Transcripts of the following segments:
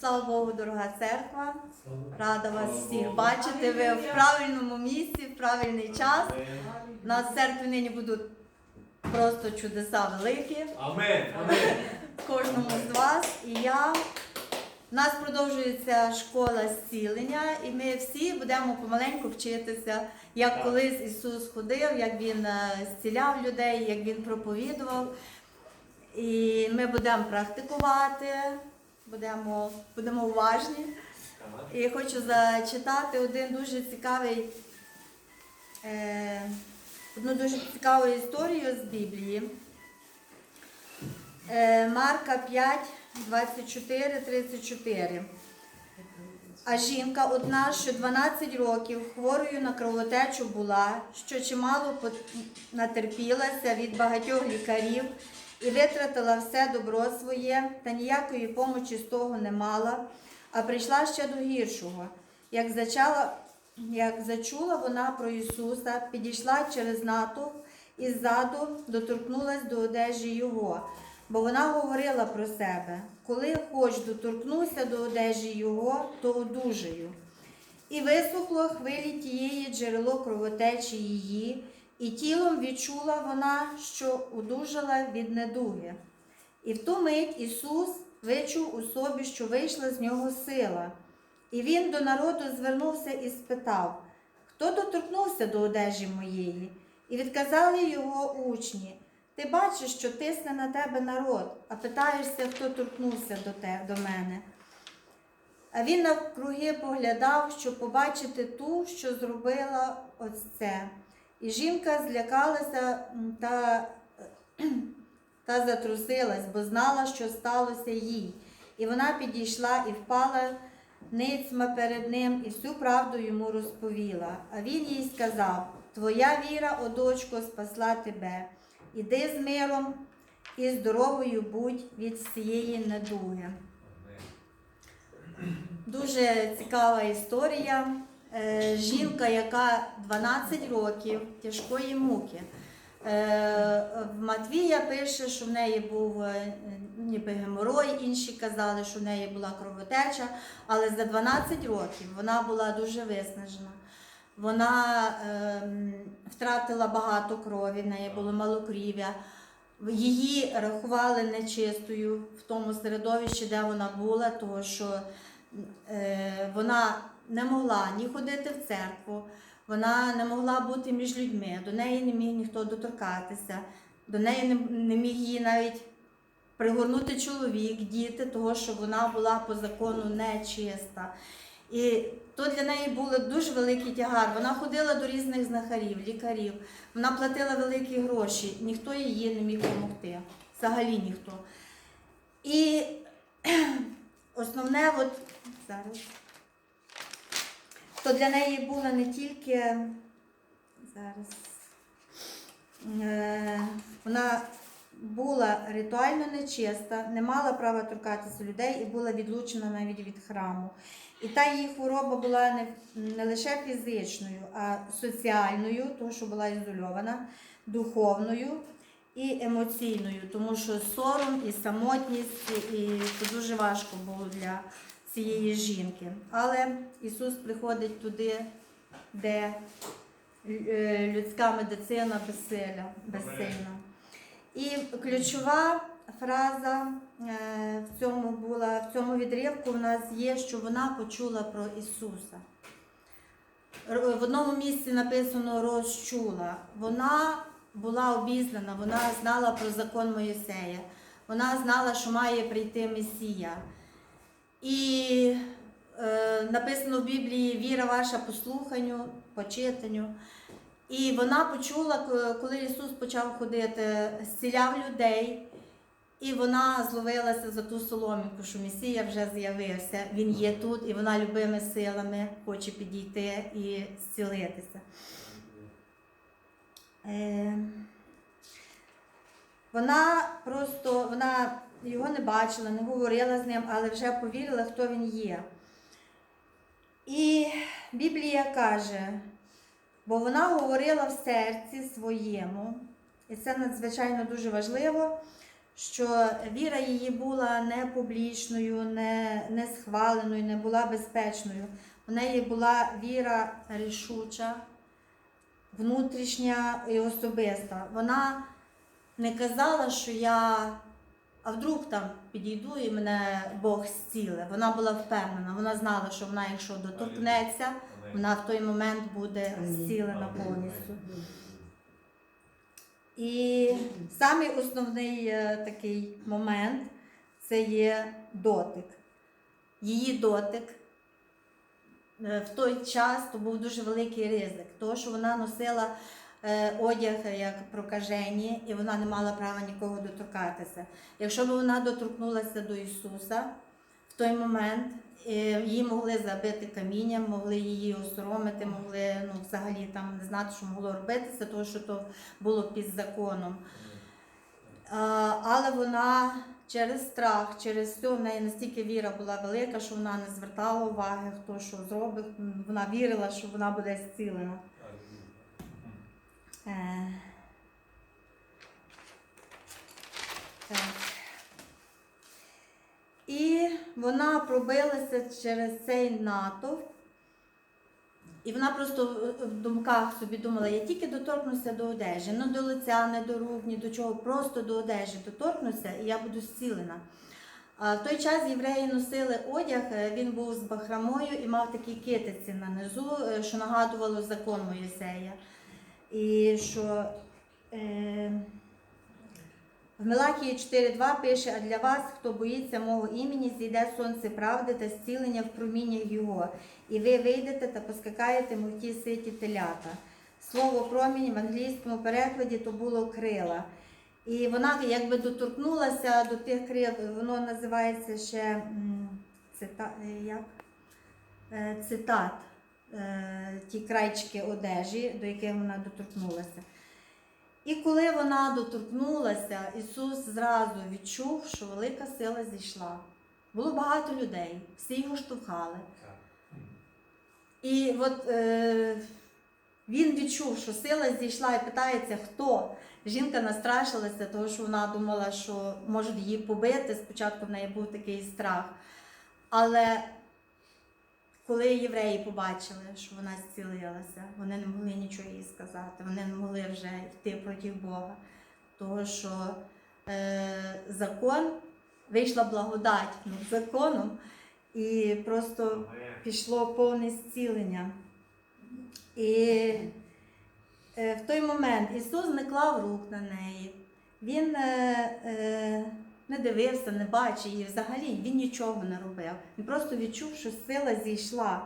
Слава Богу, дорога церква. Рада вас всіх бачити. Ви в правильному місці, в правильний час. У нас церкві нині будуть просто чудеса великі. Амен. Амен. Кожному з вас. І я. У нас продовжується школа зцілення, і ми всі будемо помаленьку вчитися, як колись Ісус ходив, як Він е, зціляв людей, як Він проповідував. І ми будемо практикувати, будемо, будемо уважні. І хочу зачитати один дуже цікавий, е, одну дуже цікаву історію з Біблії. Е, Марка 5, 24, 34. А жінка одна, що 12 років хворою на кровотечу була, що чимало натерпілася від багатьох лікарів і витратила все добро своє, та ніякої помочі з того не мала, а прийшла ще до гіршого. Як зачала, як зачула вона про Ісуса, підійшла через натовп і ззаду доторкнулась до одежі Його, бо вона говорила про себе, коли хоч доторкнуся до одежі Його, то одужаю. І висохло хвилі тієї джерело кровотечі її, і тілом відчула вона, що одужала від недуги. І в ту мить Ісус вичув у собі, що вийшла з нього сила. І він до народу звернувся і спитав, хто доторкнувся до одежі моєї? І відказали його учні. Ти бачиш, що тисне на тебе народ, а питаєшся, хто торкнувся до, те, до мене. А він навкруги поглядав, щоб побачити ту, що зробила ось це. І жінка злякалася та, та затрусилась, бо знала, що сталося їй. І вона підійшла і впала ницьма перед ним і всю правду йому розповіла. А він їй сказав: Твоя віра, о дочко, спасла тебе. Іди з миром і здоровою будь від цієї недуги. Дуже цікава історія. Е, Жінка, яка 12 років тяжкої муки. Е, Матвія пише, що в неї був е, ніби геморой, інші казали, що в неї була кровотеча, але за 12 років вона була дуже виснажена. Вона ем, втратила багато крові, в неї було малокрів'я. Її рахували нечистою в тому середовищі, де вона була, тому що е, вона не могла ні ходити в церкву, вона не могла бути між людьми, до неї не міг ніхто доторкатися, до неї не, не міг її навіть пригорнути чоловік, діти, того, що вона була по закону нечиста. І то для неї було дуже великий тягар. Вона ходила до різних знахарів, лікарів, вона платила великі гроші, ніхто їй не міг допомогти. Взагалі ніхто. І основне, от зараз, то для неї було не тільки зараз. Е, вона була ритуально нечиста, не мала права торкатися людей і була відлучена навіть від храму. І та її хвороба була не, не лише фізичною, а соціальною, тому що була ізольована, духовною і емоційною, тому що сором і самотність, і це дуже важко було для цієї жінки. Але Ісус приходить туди, де е, людська медицина безсилля, безсильна. І ключова фраза е, в цьому була, в цьому відривку у нас є, що вона почула про Ісуса. В одному місці написано розчула. Вона була обізнана, вона знала про закон Моїсея, вона знала, що має прийти Месія. І е, написано в Біблії віра ваша по слуханню, по читанню. І вона почула, коли Ісус почав ходити, зціляв людей, і вона зловилася за ту соломінку, що Месія вже з'явився. Він є тут, і вона любими силами хоче підійти і зцілитися. Е, Вона просто вона його не бачила, не говорила з ним, але вже повірила, хто він є. І Біблія каже, бо вона говорила в серці своєму, і це надзвичайно дуже важливо, що віра її була не публічною, не, не схваленою, не була безпечною. У неї була віра рішуча, внутрішня і особиста. Вона не казала, що я, а вдруг там підійду і мене Бог зціле. Вона була впевнена, вона знала, що вона, якщо доторкнеться, вона в той момент буде зцілена повністю. І самий основний е, такий момент це є дотик. Її дотик е, в той час то був дуже великий ризик, тому що вона носила одяг як прокажені, і вона не мала права нікого доторкатися. Якщо б вона доторкнулася до Ісуса в той момент, е, її могли забити камінням, могли її осоромити, могли ну, взагалі там не знати, що могло робитися, тому що то було під законом. Але вона через страх, через все, в неї настільки віра була велика, що вона не звертала уваги, хто що зробить. Вона вірила, що вона буде зцілена. Так. І вона пробилася через цей натовп. І вона просто в- думках собі думала, я тільки доторкнуся до одежі, не до лиця, не до рук, ні до чого, просто до одежі доторкнуся, і я буду зцілена. А в той час євреї носили одяг, е, він був з бахрамою і мав такі китиці на низу, е, що нагадувало закон Моїсея. І що е, в Мелахії 4.2 пише, а для вас, хто боїться мого імені, зійде сонце правди та зцілення в проміннях його, і ви вийдете та поскакаєте, мов ті ситі телята. Слово промінь в англійському перекладі то було крила. І вона якби доторкнулася до тих крил, воно називається ще цита, як? Е, цитат, ті крайчики одежі, до яких вона доторкнулася. І коли вона доторкнулася, Ісус зразу відчув, що велика сила зійшла. Було багато людей, всі його штовхали. І от е, він відчув, що сила зійшла і питається, хто. Жінка настрашилася, тому що вона думала, що можуть її побити. Спочатку в неї був такий страх. Але коли євреї побачили, що вона зцілилася, вони не могли нічого їй сказати, вони не могли вже йти проти Бога. Тому що е, закон вийшла благодать над законом, і просто пішло повне зцілення. І е, в той момент Ісус не клав рук на неї. Він е, е, не дивився, не бачив її взагалі, він нічого не робив. Він просто відчув, що сила зійшла.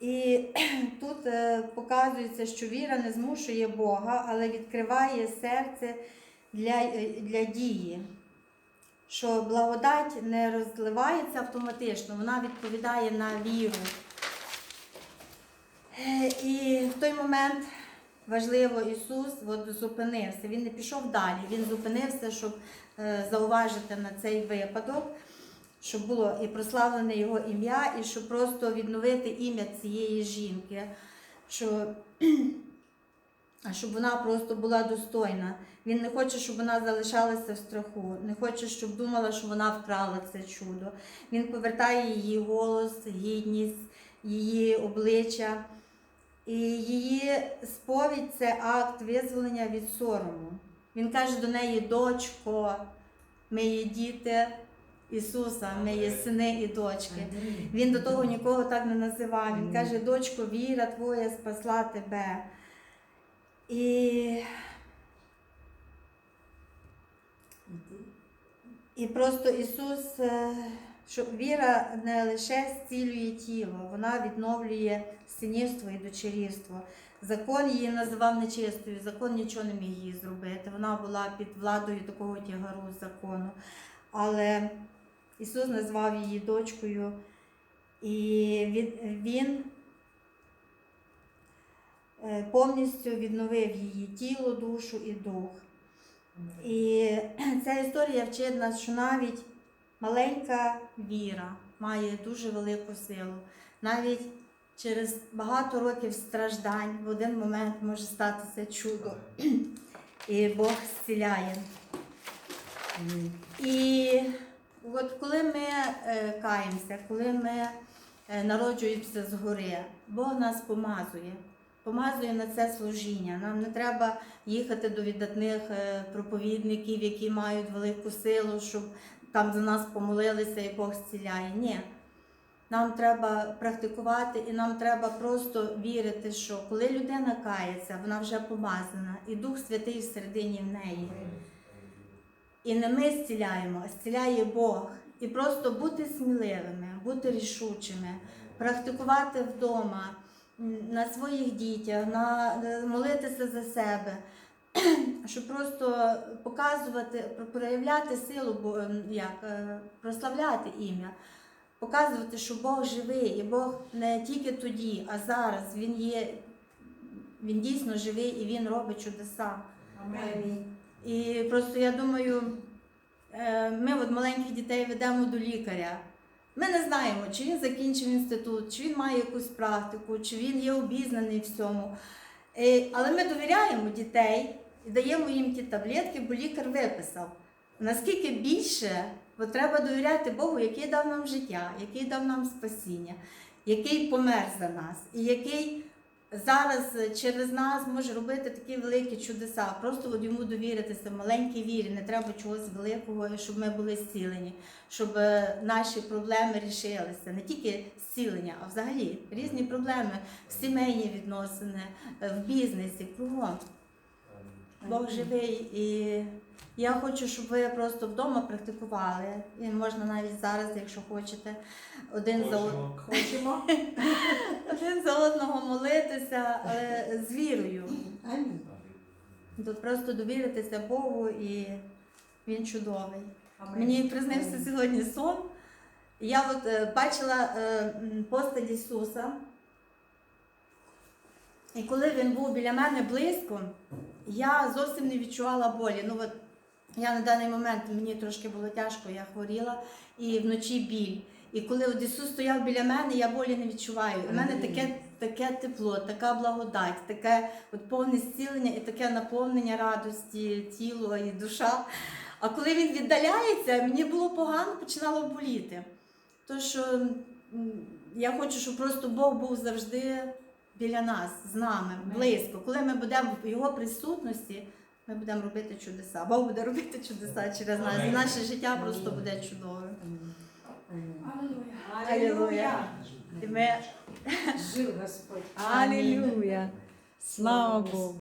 І тут е, показується, що віра не змушує Бога, але відкриває серце для, е, для дії. Що благодать не розливається автоматично, вона відповідає на віру. Е, І в той момент важливо Ісус от, зупинився. Він не пішов далі, він зупинився, щоб е, зауважити на цей випадок, щоб було і прославлене його ім'я, і щоб просто відновити ім'я цієї жінки, що, щоб вона просто була достойна. Він не хоче, щоб вона залишалася в страху, не хоче, щоб думала, що вона вкрала це чудо. Він повертає її голос, гідність, її обличчя. І її сповідь це акт визволення від сорому. Він каже до неї, дочко, ми є діти Ісуса, ми є сини і дочки. Він до того нікого так не називав. Він каже, дочко, віра твоя спасла тебе. І, і просто Ісус, е, що віра не лише зцілює тіло, вона відновлює синівство і дочерівство. Закон її називав нечистою, закон нічого не міг їй зробити. Вона була під владою такого тягару закону. Але Ісус назвав її дочкою, і він, він е, повністю відновив її тіло, душу і дух. І ця історія вчить нас, що навіть маленька віра має дуже велику силу. Навіть через багато років страждань в один момент може статися чудо, і Бог зціляє. І от коли ми е, каємося, коли ми е, народжуємося згори, Бог нас помазує. Помазує на це служіння. Нам не треба їхати до віддатних е, проповідників, які мають велику силу, щоб там за нас помолилися і Бог зціляє. Ні. Нам треба практикувати і нам треба просто вірити, що коли людина кається, вона вже помазана, і Дух Святий всередині в неї. І не ми зціляємо, а зціляє Бог. І просто бути сміливими, бути рішучими, практикувати вдома, на своїх дітях, на, молитися за себе, щоб просто показувати, проявляти силу, бо, ем, як, е, прославляти ім'я, показувати, що Бог живий, і Бог не тільки тоді, а зараз Він є, Він дійсно живий і Він робить чудеса. І просто я думаю, е, ми от маленьких дітей ведемо до лікаря. Ми не знаємо, чи він закінчив інститут, чи він має якусь практику, чи він є обізнаний в цьому. Е, Але ми довіряємо дітей і даємо їм ті таблетки, бо лікар виписав. Наскільки більше бо треба довіряти Богу, який дав нам життя, який дав нам спасіння, який помер за нас, і який зараз через нас може робити такі великі чудеса. Просто от йому довіритися, маленькій вірі, не треба чогось великого, щоб ми були зцілені, щоб е, наші проблеми рішилися. Не тільки зцілення, а взагалі різні проблеми, сімейні відносини, е, в бізнесі, кругом. Бог живий і я хочу, щоб ви просто вдома практикували. І можна навіть зараз, якщо хочете, один за од- Хочемо. один за одного молитися, але з вірою. Амінь. Тут просто довіритися Богу і він чудовий. Амінь. Мені приснився сьогодні сон. Я от е, бачила е, постать Ісуса. І коли він був біля мене близько, я зовсім не відчувала болі. Ну, от, я на даний момент мені трошки було тяжко, я хворіла, і вночі біль. І коли от Ісус стояв біля мене, я болі не відчуваю. У мене таке, таке тепло, така благодать, таке от повне зцілення і таке наповнення радості, тіло і душа. А коли він віддаляється, мені було погано, починало боліти. Тож я хочу, щоб просто Бог був завжди біля нас, з нами, близько. Коли ми будемо в його присутності, ми будемо робити чудеса. Бог буде робити чудеса через нас. І наше життя просто буде чудовим. Алілуя. І ми Жив Господь. Алілуя! Слава Богу!